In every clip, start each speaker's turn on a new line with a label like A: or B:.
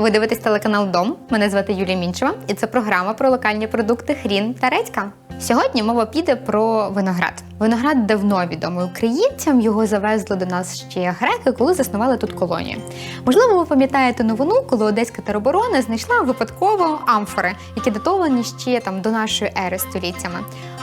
A: Ви дивитесь телеканал Дом. Мене звати Юлія Мінчева, і це програма про локальні продукти Хрін та Редька. Сьогодні мова піде про виноград. Виноград давно відомий українцям. Його завезли до нас ще греки, коли заснували тут колонію. Можливо, ви пам'ятаєте новину, коли Одеська тероборона знайшла випадково амфори, які датовані ще там до нашої ери століттями.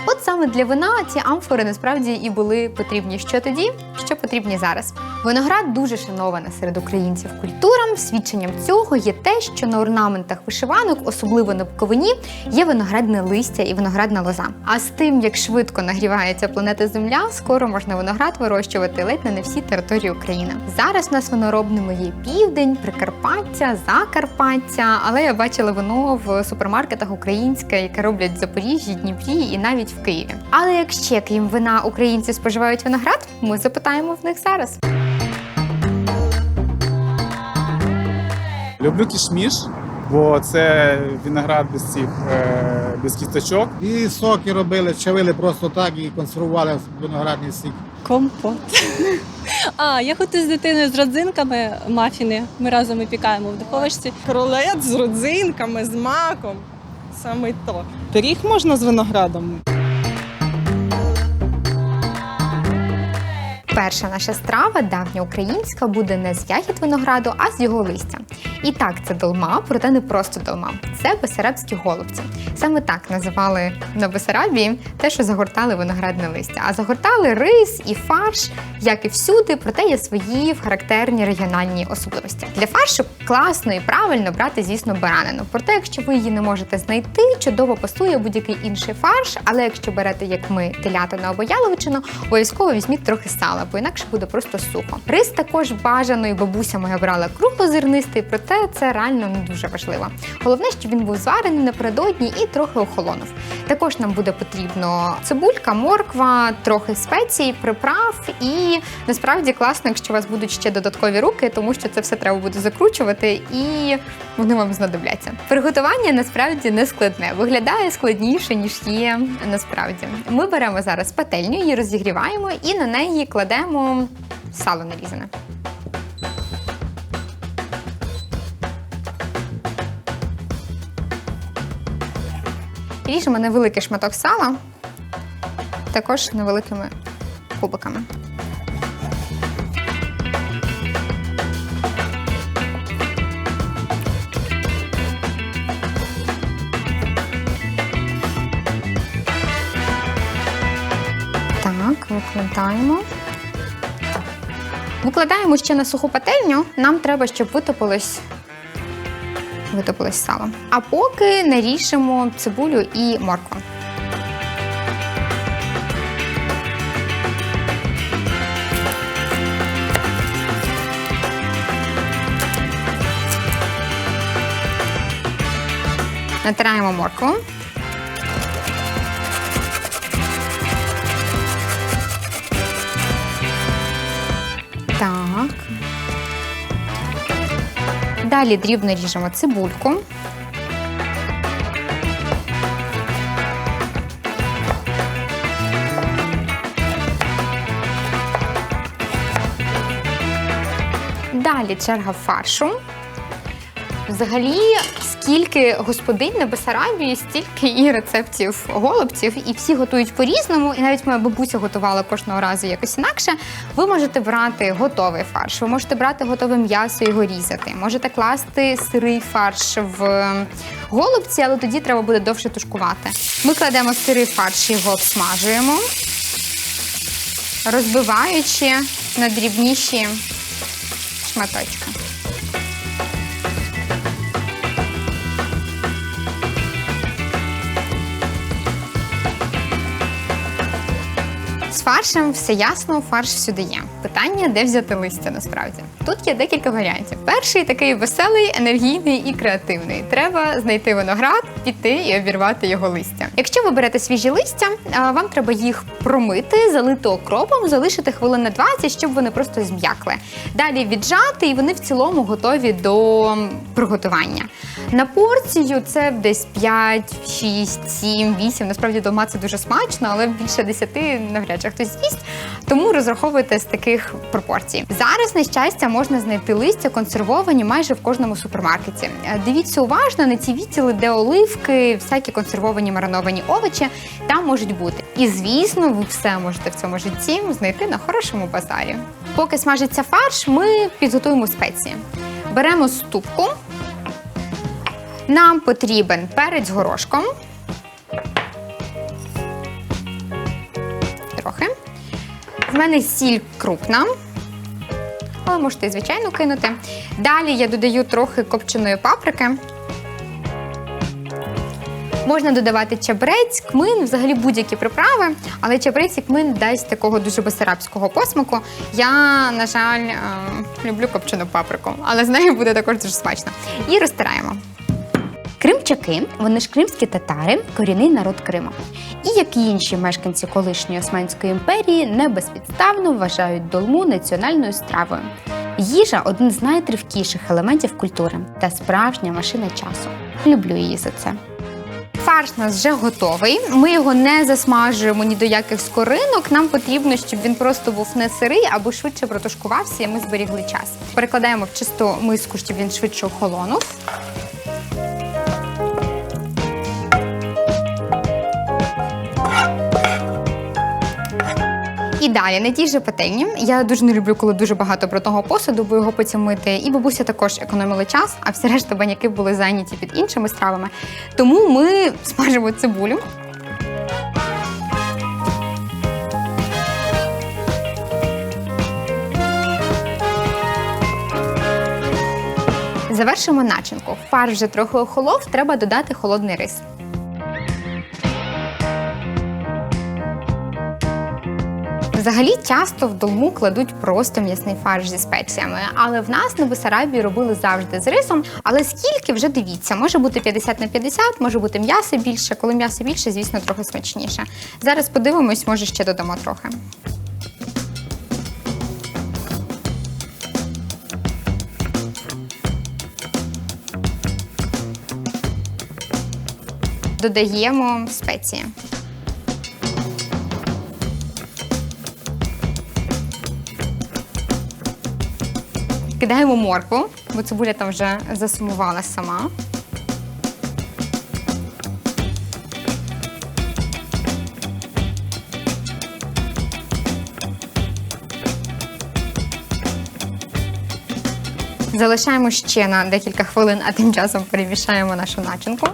A: От саме для вина ці амфори насправді і були потрібні що тоді, що потрібні зараз. Виноград дуже шанована серед українців культурам. Свідченням цього є те, що на орнаментах вишиванок, особливо на буковині, є виноградне листя і виноградна лоза. А з тим, як швидко нагрівається планета Земля, скоро можна виноград вирощувати ледь не на всій території України. Зараз у нас виноробними є південь, Прикарпаття, Закарпаття, але я бачила вино в супермаркетах українське, яке роблять в Запоріжжі, Дніпрі і навіть в Києві. Але як ще крім вина українці споживають виноград, ми запитаємо в них зараз.
B: Люблю кішміш, бо це виноград без цих е, без кісточок.
C: І соки робили, чавили просто так і консервували виноградний сік.
D: Компот. А, я готую з дитиною з родзинками мафіни. Ми разом і пікаємо в духовочці.
E: Кролет з родзинками, з маком. Саме то. Пиріг можна з виноградом.
A: Перша наша страва, давня українська, буде не з ягід винограду, а з його листя. І так, це долма, проте не просто долма. Це бесарабські голубці. Саме так називали на Бесарабії те, що загортали виноградне листя. А загортали рис і фарш, як і всюди, проте є свої характерні регіональні особливості. Для фаршу класно і правильно брати, звісно, баранину. Проте, якщо ви її не можете знайти, чудово пасує будь-який інший фарш. Але якщо берете, як ми, телятину або яловичину, обов'язково візьміть трохи сала, бо інакше буде просто сухо. Рис також бажано, і бабуся моя брала круглозернистий, проте це реально не дуже важливо. Головне, щоб він був зварений напередодні і трохи охолонув. Також нам буде потрібно цибулька, морква, трохи спецій, приправ, і насправді класно, якщо у вас будуть ще додаткові руки, тому що це все треба буде закручувати і вони вам знадобляться. Приготування насправді не складне, виглядає складніше ніж є насправді. Ми беремо зараз пательню, її розігріваємо і на неї кладемо сало нарізане. Ріжемо невеликий шматок сала, також невеликими кубиками. Так, викладаємо. Викладаємо ще на суху пательню. Нам треба, щоб витопилось, витопилось сало. А поки наріжемо цибулю і моркву. Натираємо моркву. Далі дрібно ріжемо цибульку. Далі черга фаршу. Взагалі, скільки господинь на Бесарабії, стільки і рецептів голубців, і всі готують по-різному. І навіть моя бабуся готувала кожного разу якось інакше. Ви можете брати готовий фарш, ви можете брати готове м'ясо і його різати. Можете класти сирий фарш в голубці, але тоді треба буде довше тушкувати. Ми кладемо сирий фарш, його обсмажуємо, розбиваючи на дрібніші шматочки. Фаршем все ясно, фарш всюди є. Питання, де взяти листя насправді. Тут є декілька варіантів. Перший такий веселий, енергійний і креативний. Треба знайти виноград, піти і обірвати його листя. Якщо ви берете свіжі листя, вам треба їх промити, залити окропом, залишити хвилин на 20, щоб вони просто зм'якли. Далі віджати, і вони в цілому готові до приготування. На порцію це десь 5, 6, 7, 8. Насправді долма це дуже смачно, але більше 10 навряд чи хтось з'їсть. Тому розраховуйте з таких пропорцій. Зараз, на щастя, можна знайти листя консервовані майже в кожному супермаркеті. Е, Дивіться уважно на ці відділи, де оливки, всякі консервовані мариновані овочі там можуть бути. І звісно, ви все можете в цьому житті знайти на хорошому базарі. Поки смажиться фарш, ми підготуємо спеції. Беремо ступку. Нам потрібен перець горошком. В мене сіль крупна. Але можете і звичайно кинути. Далі я додаю трохи копченої паприки. Можна додавати чабрець, кмин, взагалі будь-які приправи, але чабрець і кмин дасть такого дуже басарабського посмаку. Я, на жаль, е, люблю копчену паприку, але з нею буде також дуже смачно. І розтираємо. Кримчаки, вони ж кримські татари, корінний народ Криму. І як і інші мешканці колишньої Османської імперії, не безпідставно вважають долму національною стравою. Їжа один з найтривкіших елементів культури та справжня машина часу. Люблю її за це. Фарш у нас вже готовий. Ми його не засмажуємо ні до яких скоринок. Нам потрібно, щоб він просто був не сирий або швидше протушкувався, і ми зберігли час. Перекладаємо в чисту миску, щоб він швидше охолонув. І далі на тій же пательні. Я дуже не люблю, коли дуже багато брудного посуду, бо його потім мити. І бабуся також економила час, а всі решта баняки були зайняті під іншими стравами. Тому ми смажимо цибулю. Завершимо начинку. Фарш вже трохи охолов, треба додати холодний рис. Взагалі часто в долму кладуть просто м'ясний фарш зі спеціями, але в нас на Бесарабії робили завжди з рисом. Але скільки вже дивіться, може бути 50 на 50, може бути м'ясо більше. Коли м'ясо більше, звісно, трохи смачніше. Зараз подивимось, може ще додамо трохи. Додаємо спеції. Кидаємо моркву, бо цибуля там вже засумувала сама. Залишаємо ще на декілька хвилин, а тим часом перемішаємо нашу начинку.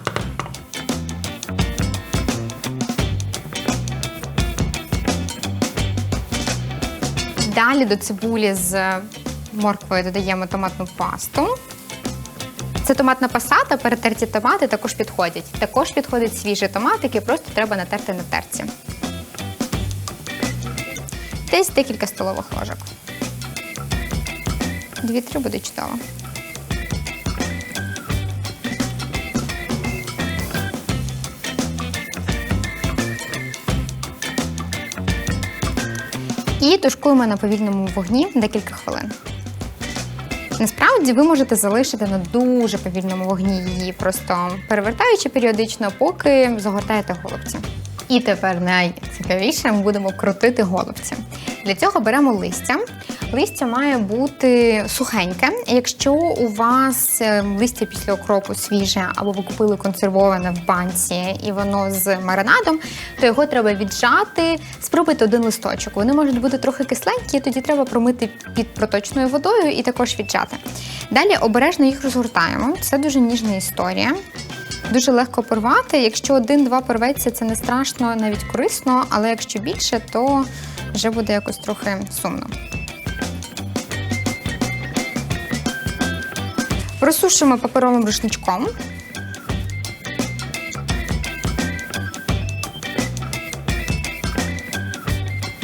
A: Далі до цибулі з морквою додаємо томатну пасту. Це томатна пасата, перетерті томати також підходять. Також підходить свіжий томат, який просто треба натерти на терці. Десь декілька столових ложок. Дві-три буде чудово. І тушкуємо на повільному вогні декілька хвилин. Насправді ви можете залишити на дуже повільному вогні її, просто перевертаючи періодично, поки загортаєте голубці. І тепер найцікавіше ми будемо крутити голубці. Для цього беремо листя. Листя має бути сухеньке. Якщо у вас е, листя після окропу свіже, або ви купили консервоване в банці і воно з маринадом, то його треба віджати, спробуйте один листочок. Вони можуть бути трохи кисленькі, тоді треба промити під проточною водою і також віджати. Далі обережно їх розгортаємо. Це дуже ніжна історія. Дуже легко порвати. Якщо один-два порветься, це не страшно, навіть корисно, але якщо більше, то вже буде якось трохи сумно. Просушимо паперовим рушничком.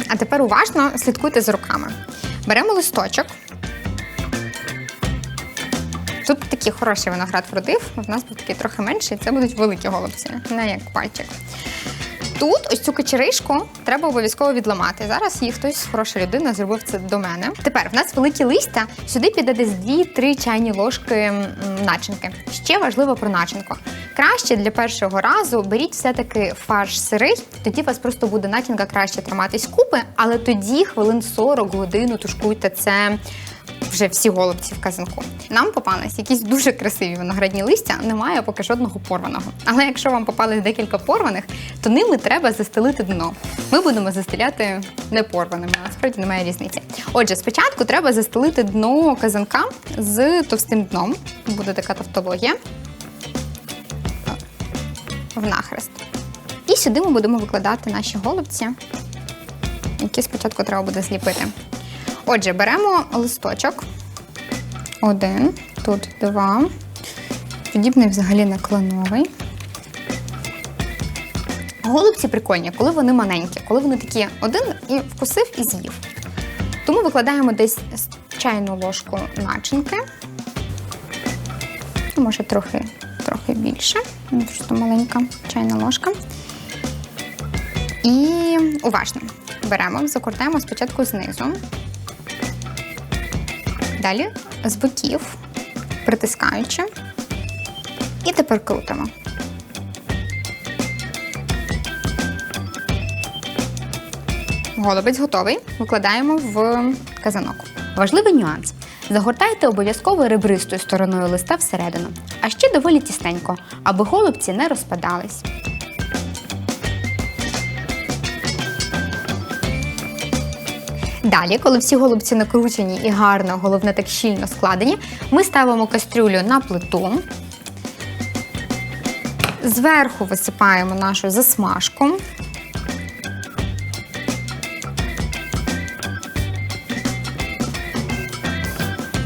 A: А тепер уважно слідкуйте за руками. Беремо листочок. Тут такий хороший виноград вродив, в нас був такий трохи менший, це будуть великі голубці, не як пальчик. Тут ось цю кочеришку треба обов'язково відламати. Зараз її хтось хороша людина зробив це до мене. Тепер в нас великі листя. Сюди піде десь 2-3 чайні ложки начинки. Ще важливо про начинку. Краще для першого разу беріть все-таки фарш сирий, тоді у вас просто буде начинка краще триматись купи, але тоді хвилин 40 годину тушкуйте це вже всі голубці в казанку. Нам попались якісь дуже красиві виноградні листя, немає поки жодного порваного. Але якщо вам попались декілька порваних, то ними треба застелити дно. Ми будемо застеляти не порваними, насправді немає різниці. Отже, спочатку треба застелити дно казанка з товстим дном. Буде така тавтологія. В нахрест. І сюди ми будемо викладати наші голубці, які спочатку треба буде зліпити. Отже, беремо листочок. Один, тут два. Подібний взагалі на кленовий. Голубці прикольні, коли вони маленькі, коли вони такі один і вкусив і з'їв. Тому викладаємо десь чайну ложку начинки. Ну, Може, трохи, трохи більше. Просто маленька чайна ложка. І уважно беремо, закрутаємо спочатку знизу. Далі з боків, притискаючи. І тепер крутимо. Голубець готовий. Викладаємо в казанок. Важливий нюанс. Загортайте обов'язково ребристою стороною листа всередину, а ще доволі тісненько, аби голубці не розпадались. Далі, коли всі голубці накручені і гарно, головне так щільно складені, ми ставимо кастрюлю на плиту. Зверху висипаємо нашу засмажку.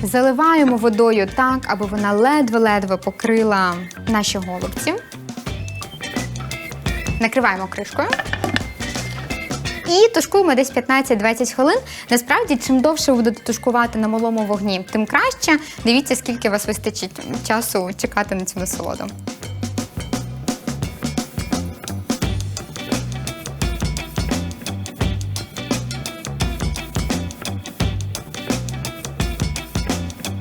A: Заливаємо водою так, аби вона ледве-ледве покрила наші голубці. Накриваємо кришкою. І тушкуємо десь 15-20 хвилин. Насправді, чим довше ви будете тушкувати на малому вогні, тим краще. Дивіться, скільки вас вистачить часу чекати на цю насолоду.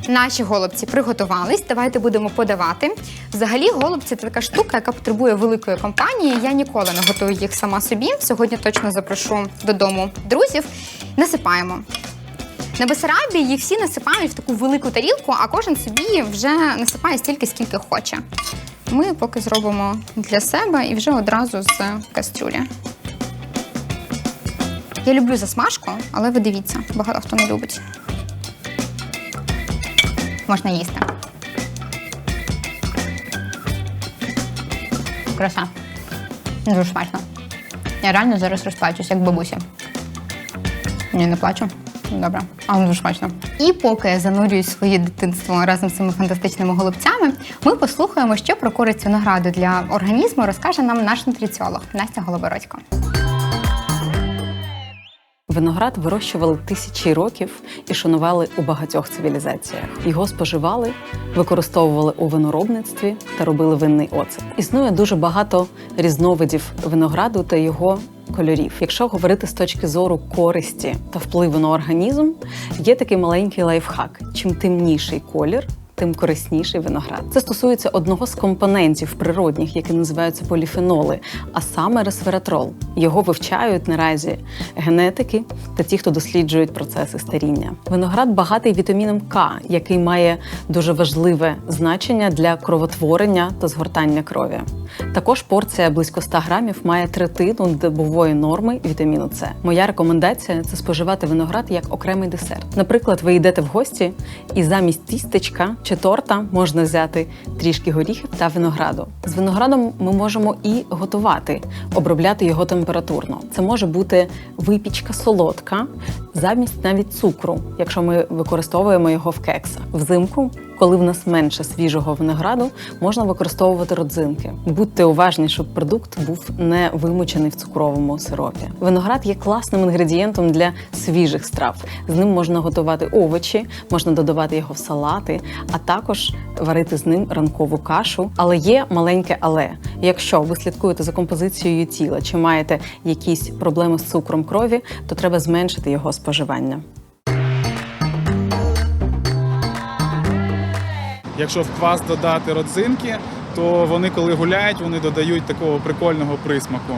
A: Наші голубці приготувались. Давайте будемо подавати. Взагалі, голубці це така штука, яка потребує великої компанії. Я ніколи не готую їх сама собі. Сьогодні точно запрошу додому друзів. Насипаємо. На Бесарабі їх всі насипають в таку велику тарілку, а кожен собі вже насипає стільки, скільки хоче. Ми поки зробимо для себе і вже одразу з кастрюлі. Я люблю засмажку, але ви дивіться, багато хто не любить. Можна їсти. Краса. Дуже смачно. Я реально зараз розплачусь, як бабуся. Ні, не плачу. Добре, але дуже смачно. І поки я занурююсь своє дитинство разом з цими фантастичними голубцями, ми послухаємо, що про користь винограду для організму розкаже нам наш нутриціолог Настя Голобородько.
F: Виноград вирощували тисячі років і шанували у багатьох цивілізаціях. Його споживали, використовували у виноробництві та робили винний оцет. Існує дуже багато різновидів винограду та його кольорів. Якщо говорити з точки зору користі та впливу на організм, є такий маленький лайфхак: чим темніший колір. Тим корисніший виноград. Це стосується одного з компонентів природних, які називаються поліфеноли, а саме ресвератрол. Його вивчають наразі генетики та ті, хто досліджують процеси старіння. Виноград багатий вітаміном К, який має дуже важливе значення для кровотворення та згортання крові. Також порція близько 100 грамів має третину добової норми вітаміну С. Моя рекомендація це споживати виноград як окремий десерт. Наприклад, ви йдете в гості, і замість тістечка чи торта можна взяти трішки горіхів та винограду. З виноградом ми можемо і готувати, обробляти його температурно. Це може бути випічка солодка замість навіть цукру, якщо ми використовуємо його в кексах. Взимку, коли в нас менше свіжого винограду, можна використовувати родзинки. Будьте уважні, щоб продукт був не вимучений в цукровому сиропі. Виноград є класним інгредієнтом для свіжих страв. З ним можна готувати овочі, можна додавати його в салати, а також варити з ним ранкову кашу. Але є маленьке але. Якщо ви слідкуєте за композицією тіла чи маєте якісь проблеми з цукром крові, то треба зменшити його споживання.
B: Якщо в квас додати родзинки, то вони, коли гуляють, вони додають такого прикольного присмаку.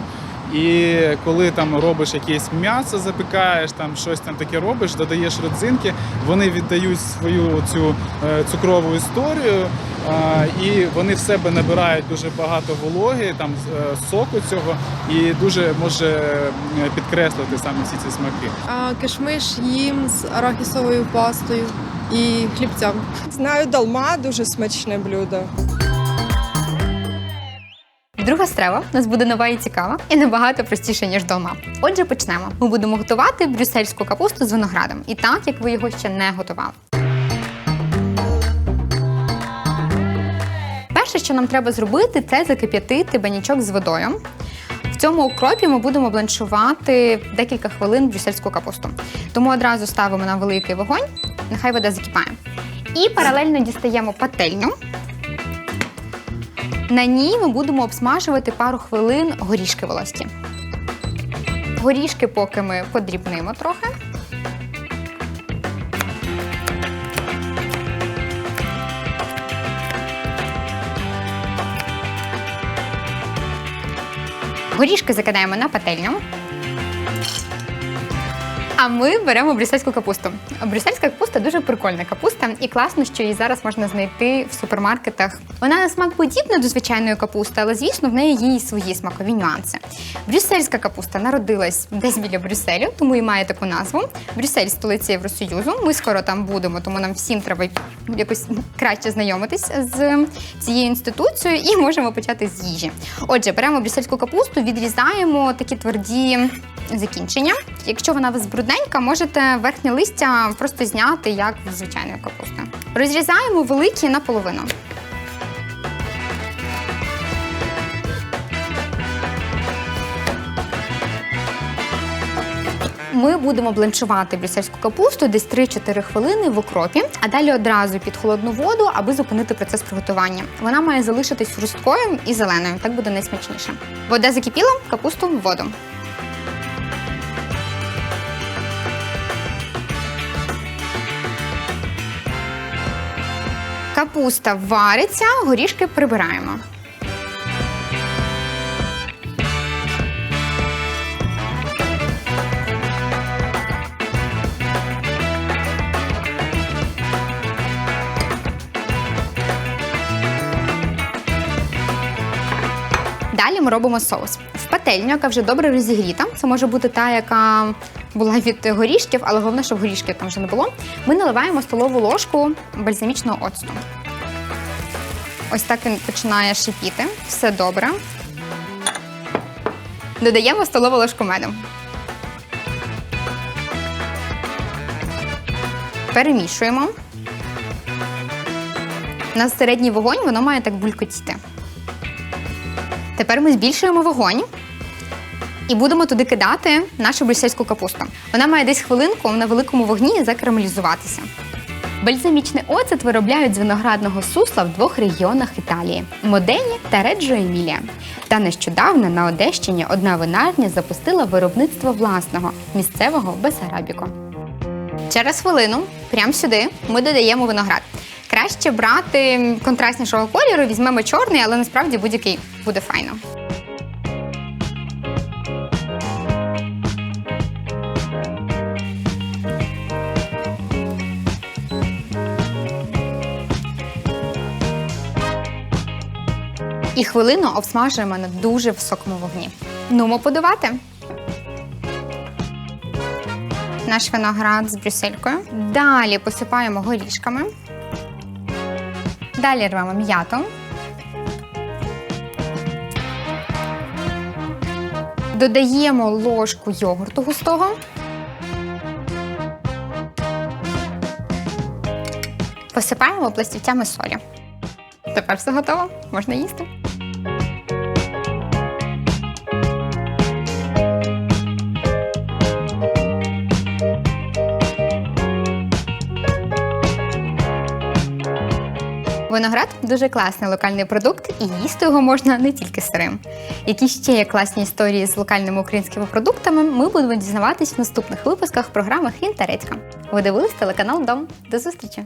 B: І коли там робиш якесь м'ясо, запікаєш, там щось там таке робиш, додаєш родзинки, вони віддають свою цю е, цукрову історію, е, і вони в себе набирають дуже багато вологи, там е, соку цього, і дуже може підкреслити саме всі ці смаки.
G: А кишмиш їм з арахісовою пастою і хлібцем.
E: Знаю, долма дуже смачне блюдо.
A: Друга страва у нас буде нова і цікава, і набагато простіша, ніж долма. Отже, почнемо. Ми будемо готувати брюссельську капусту з виноградом, і так, як ви його ще не готували. Перше, що нам треба зробити, це закип'ятити банячок з водою. В цьому укропі ми будемо бланшувати декілька хвилин брюссельську капусту. Тому одразу ставимо на великий вогонь, нехай вода закипає. І паралельно дістаємо пательню. На ній ми будемо обсмажувати пару хвилин горішки волості. Горішки поки ми подрібнимо трохи. Горішки закидаємо на пательню. А ми беремо брюссельську капусту. Брюссельська капуста дуже прикольна капуста, і класно, що її зараз можна знайти в супермаркетах. Вона на смак подібна до звичайної капусти, але звісно, в неї є і свої смакові нюанси. Брюссельська капуста народилась десь біля Брюсселю, тому і має таку назву. Брюссель столиця Євросоюзу. Ми скоро там будемо, тому нам всім треба якось краще знайомитись з цією інституцією і можемо почати з їжі. Отже, беремо брюссельську капусту, відрізаємо такі тверді закінчення. Якщо вона вас брудненька, можете верхнє листя просто зняти, як в звичайної капусти. Розрізаємо великі наполовину. Ми будемо бланшувати брюссельську капусту десь 3-4 хвилини в окропі, а далі одразу під холодну воду, аби зупинити процес приготування. Вона має залишитись хрусткою і зеленою, так буде найсмачніше. Вода закипіла, капусту в воду. Капуста вариться, горішки прибираємо. Далі ми робимо соус. В пательню, яка вже добре розігріта. Це може бути та, яка була від горішків, але головне, щоб горішків там вже не було. Ми наливаємо столову ложку бальзамічного оцту. Ось так він починає шипіти. Все добре. Додаємо столову ложку меду. Перемішуємо. На середній вогонь воно має так булькотіти. Тепер ми збільшуємо вогонь і будемо туди кидати нашу брюссельську капусту. Вона має десь хвилинку на великому вогні закарамелізуватися. Бальзамічний оцет виробляють з виноградного сусла в двох регіонах Італії Модені та Реджо Емілія. Та нещодавно на Одещині одна винарня запустила виробництво власного місцевого Бесарабіко. Через хвилину, прямо сюди, ми додаємо виноград. Краще брати контрастнішого кольору, візьмемо чорний, але насправді будь-який буде файно. І хвилину обсмажуємо на дуже високому вогні. Нумо подувати Наш виноград з брюселькою. Далі посипаємо горішками. Далі рвемо м'ятом. Додаємо ложку йогурту густого. Посипаємо пластівцями солі. Тепер все готово, можна їсти. Виноград дуже класний локальний продукт, і їсти його можна не тільки сирим. Які ще є класні історії з локальними українськими продуктами, ми будемо дізнаватись в наступних випусках програми «Хінтаредька». Ви дивились телеканал Дом. До зустрічі!